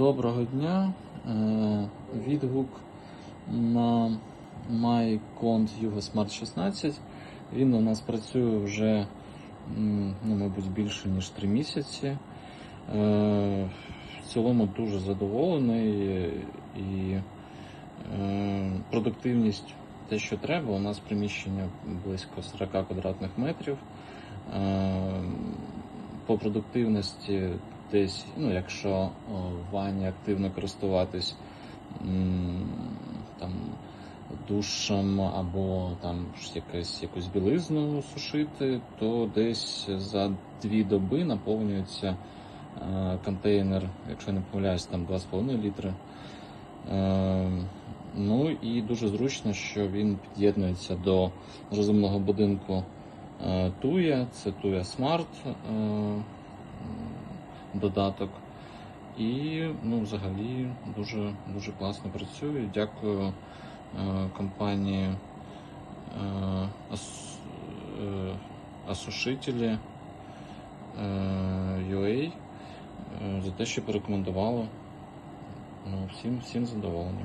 Доброго дня. Е, Відгук на MyCont Yugo Smart 16. Він у нас працює вже, ну, мабуть, більше ніж 3 місяці. Е, В цілому дуже задоволений і е, продуктивність те, що треба. У нас приміщення близько 40 квадратних метрів. По продуктивності десь, ну, якщо в ванні активно користуватись там, душем або там якась, якусь білизну сушити, то десь за дві доби наповнюється е, контейнер, якщо я не помиляюсь, там 2,5 літри. Е, ну і дуже зручно, що він під'єднується до розумного будинку е, Tuya, це е, м, додаток. І ну, взагалі дуже, дуже класно працює. Дякую е, компанії е, Ас- е, Асушителі е, UA е, за те, що порекомендувало. Ну, всім, всім задоволені.